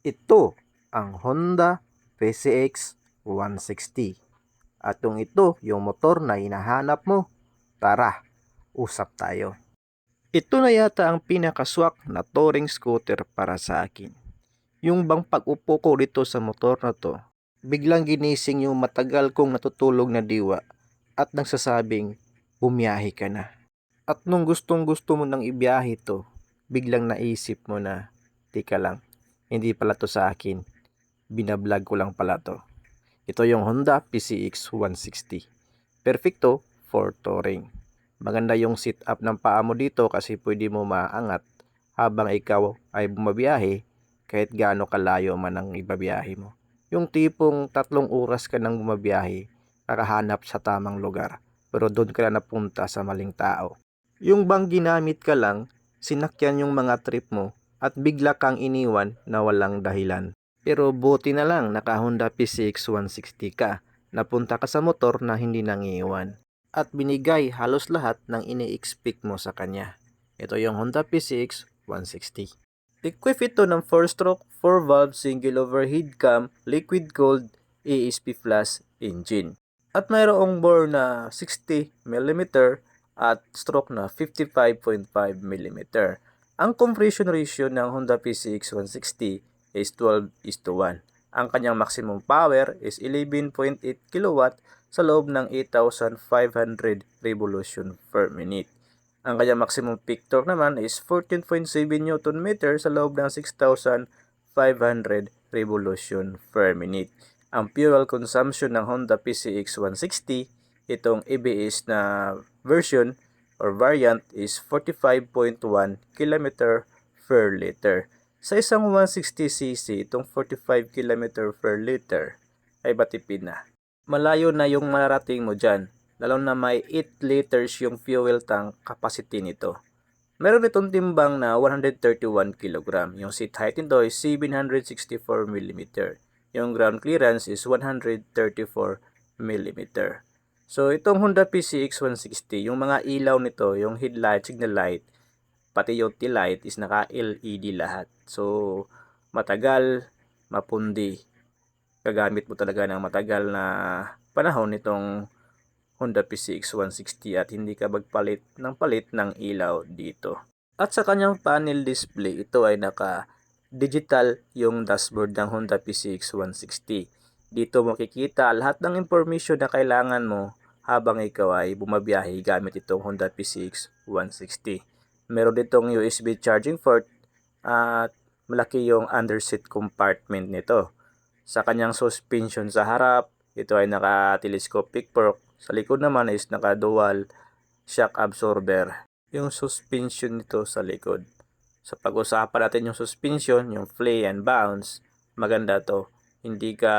Ito ang Honda PCX 160. At kung ito yung motor na hinahanap mo, tara, usap tayo. Ito na yata ang pinakaswak na touring scooter para sa akin. Yung bang pag-upo ko dito sa motor na to, biglang ginising yung matagal kong natutulog na diwa at nagsasabing, bumiyahe ka na. At nung gustong gusto mo nang ibiyahe to, biglang naisip mo na, tika lang, hindi pala to sa akin. Binablog ko lang pala to. Ito yung Honda PCX 160. Perfecto for touring. Maganda yung sit up ng paa mo dito kasi pwede mo maangat habang ikaw ay bumabiyahe kahit gaano kalayo man ang ibabiyahe mo. Yung tipong tatlong oras ka nang bumabiyahe, kakahanap sa tamang lugar, pero doon ka na napunta sa maling tao. Yung bang ginamit ka lang, sinakyan yung mga trip mo, at bigla kang iniwan na walang dahilan. Pero buti na lang naka Honda PCX 160 ka, napunta ka sa motor na hindi nangiiwan. At binigay halos lahat ng ini-expect mo sa kanya. Ito yung Honda PCX 160. Equip ito ng 4-stroke, 4-valve single overhead cam liquid cooled ESP Plus engine. At mayroong bore na 60 mm at stroke na 55.5 mm. Ang compression ratio ng Honda PCX 160 is 12 is to 1. Ang kanyang maximum power is 11.8 kW sa loob ng 8,500 revolution per minute. Ang kanyang maximum peak torque naman is 14.7 Nm sa loob ng 6,500 revolution per minute. Ang fuel consumption ng Honda PCX 160, itong ABS na version or variant is 45.1 km per liter. Sa isang 160cc, itong 45 km per liter ay batipid na. Malayo na yung mararating mo dyan, lalo na may 8 liters yung fuel tank capacity nito. Meron itong timbang na 131 kg. Yung seat height nito is 764 mm. Yung ground clearance is 134 mm. So itong Honda PCX 160, yung mga ilaw nito, yung headlight, signal light, pati yung tail light is naka LED lahat. So matagal, mapundi. Gagamit mo talaga ng matagal na panahon nitong Honda PCX 160 at hindi ka magpalit ng palit ng ilaw dito. At sa kanyang panel display, ito ay naka digital yung dashboard ng Honda PCX 160. Dito makikita lahat ng information na kailangan mo habang ikaw ay bumabiyahe gamit itong Honda PCX 160. Meron ditong USB charging port at malaki yung underseat compartment nito. Sa kanyang suspension sa harap, ito ay naka-telescopic fork sa likod naman is naka-dual shock absorber. Yung suspension nito sa likod. Sa pag-usapan natin yung suspension, yung play and bounce, maganda to. Hindi ka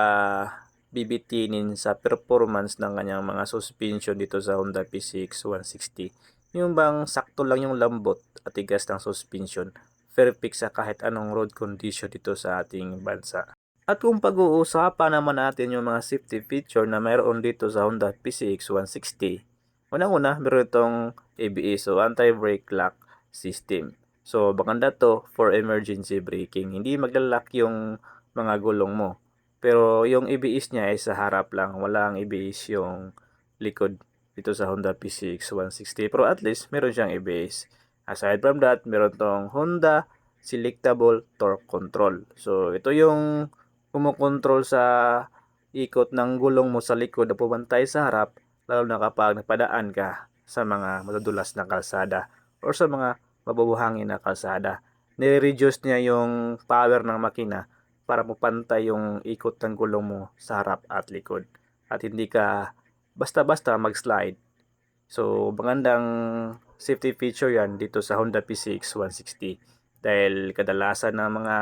bibitinin sa performance ng kanyang mga suspension dito sa Honda PCX 160. Yung bang sakto lang yung lambot at tigas ng suspension, perfect sa kahit anong road condition dito sa ating bansa. At kung pag-uusapan naman natin yung mga safety feature na mayroon dito sa Honda PCX 160, unang-una meron itong ABS o anti-brake lock system. So maganda to for emergency braking. Hindi maglalak yung mga gulong mo. Pero yung ABS niya ay sa harap lang. Wala ang ABS yung likod dito sa Honda PCX 160. Pero at least meron siyang ABS. Aside from that, meron tong Honda Selectable Torque Control. So ito yung kumokontrol sa ikot ng gulong mo sa likod na pumantay sa harap lalo na kapag nagpadaan ka sa mga madudulas na kalsada or sa mga mabubuhangin na kalsada. Nire-reduce niya yung power ng makina para mapantay yung ikot ng gulong mo sa harap at likod. At hindi ka basta-basta mag-slide. So, magandang safety feature yan dito sa Honda PCX 160. Dahil kadalasan ng mga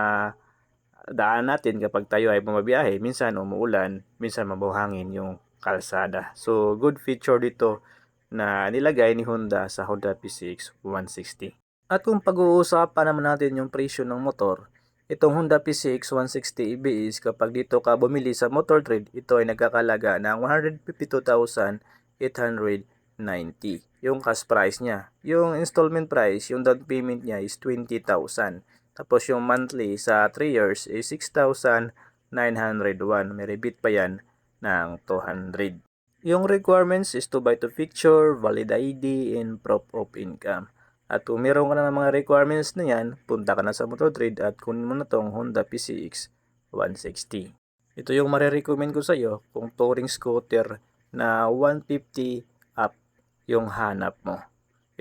daan natin kapag tayo ay bumabiyahe, minsan umuulan, minsan mabuhangin yung kalsada. So, good feature dito na nilagay ni Honda sa Honda PCX 160. At kung pag-uusapan naman natin yung presyo ng motor, itong Honda PCX 160 EBS kapag dito ka bumili sa Motor Trade, ito ay nagkakalaga ng 152,890 yung cash price niya. Yung installment price, yung down payment niya is 20,000. Tapos yung monthly sa 3 years is 6,901. May rebate pa yan ng 200. Yung requirements is to buy to picture, valid ID, and proof of income. At kung meron ka na ng mga requirements na yan, punta ka na sa Mototrade at kunin mo na tong Honda PCX 160. Ito yung marirecommend ko sa iyo kung touring scooter na 150 up yung hanap mo.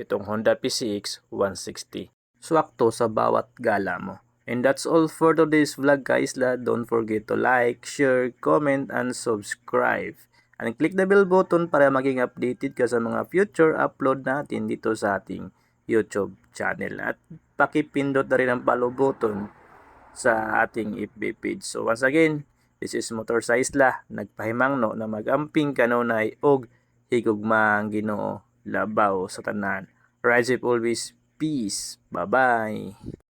Itong Honda PCX 160. Swakto sa bawat gala mo. And that's all for today's vlog guys. La. Don't forget to like, share, comment, and subscribe. And click the bell button para maging updated ka sa mga future upload natin dito sa ating YouTube channel. At pakipindot na rin ang follow button sa ating FB page. So once again, this is Motor sa Isla, nagpahimangno na magamping kanunay og higugmang Ginoo labaw sa tanan. Rise up always. Peace. Bye-bye.